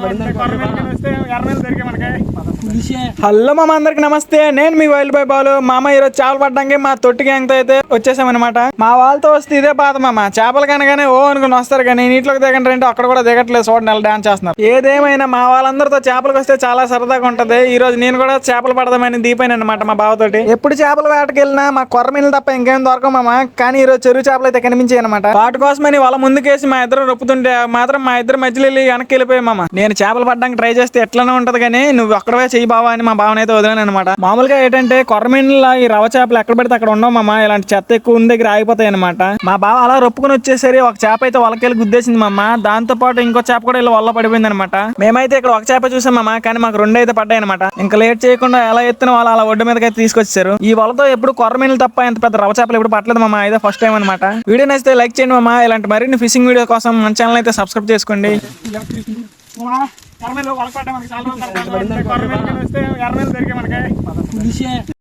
ఎర్రమేలు దొరికే మనకి హలో మామ అందరికి నమస్తే. నేను మీ వైల్డ్ బాయ్ బాలు. మామ ఈరోజు చేపలు పడ్డానికి మా తొట్టి గ్యాంగ్తో అయితే వచ్చేసామన్నమాట. మా వాళ్ళతో వస్తే ఇదే బాధ మామ. చేపలు కనగానే ఓ అనుకుని వస్తారు కానీ నీటిలోకి దిగండి అంటే అక్కడ కూడా దిగట్లేదు. చూడండి వాళ్ళు డాన్స్ చేస్తున్నారు. ఏదేమైనా మా వాళ్ళందరితో చేపలకు వస్తే చాలా సరదాగా ఉంటది. ఈ రోజు నేను కూడా చేపలు పడదామని దీపాను అనమాట మా బావతోటి. ఎప్పుడు చేపల వేటకి వెళ్ళినా మా కొర్రమీలు తప్ప ఇంకేం దొరకవు మామ. కానీ ఈ రోజు చెరువు చేపలు అయితే కనిపించాయి అనమాట వాటి కోసమని వాళ్ళ ముందుకేసి మా ఇద్దరు రొప్పుతుంటే మాత్రం మా ఇద్దరు మధ్యలో వెళ్ళి వెనక్కి వెళ్ళిపోయాయి మామ. నేను చేపలు పడడానికి ట్రై చేస్తే ఎట్లానే ఉంటది కానీ నువ్వు అక్కడవే చెయ్యి బావా అని మా భావన అయితే వదిలేను అనమాట మామూలుగా ఏంటంటే కొర్రమీనులా ఈ రవ చేపలు ఎక్కడ పడితే అక్కడ ఉండవు మామ. ఇలాంటి చెత్త ఎక్కువ ఉన్న దగ్గర ఆగిపోతాయి అనమాట మా బావ అలా రొప్పుకుని వచ్చేసరి ఒక చేప అయితే వాళ్ళకెళ్ళి గుద్దేసింది మామ. దాంతో పాటు ఇంకో చేప కూడా ఇలా వల్ల పడిపోయింది అనమాట మేమైతే ఇక్కడ ఒక చేప చూసాం మామ కానీ మాకు రెండు అయితే పడ్డాయి అనమాట ఇంకా లేట్ చేయకుండా ఎలా ఎత్తున వాళ్ళు అలా ఒడ్డు మీదకి అయితే తీసుకొచ్చారు. ఈ వలతో ఎప్పుడు కొర్రమీనులు తప్ప ఇంత పెద్ద రవ చేపలు ఎప్పుడు పట్టలేదు మామ. ఇదే ఫస్ట్ టైం అనమాట వీడియో నచ్చితే లైక్ చేయండి మామ. ఇలాంటి మరిన్ని ఫిషింగ్ వీడియో కోసం మన ఛానల్ అయితే సబ్స్క్రైబ్ చేసుకోండి. కర్మలు వలపడ్డా మనకి. చాలా కర్మలు వస్తే ఎర్రమేలు దొరికాయి మనకి.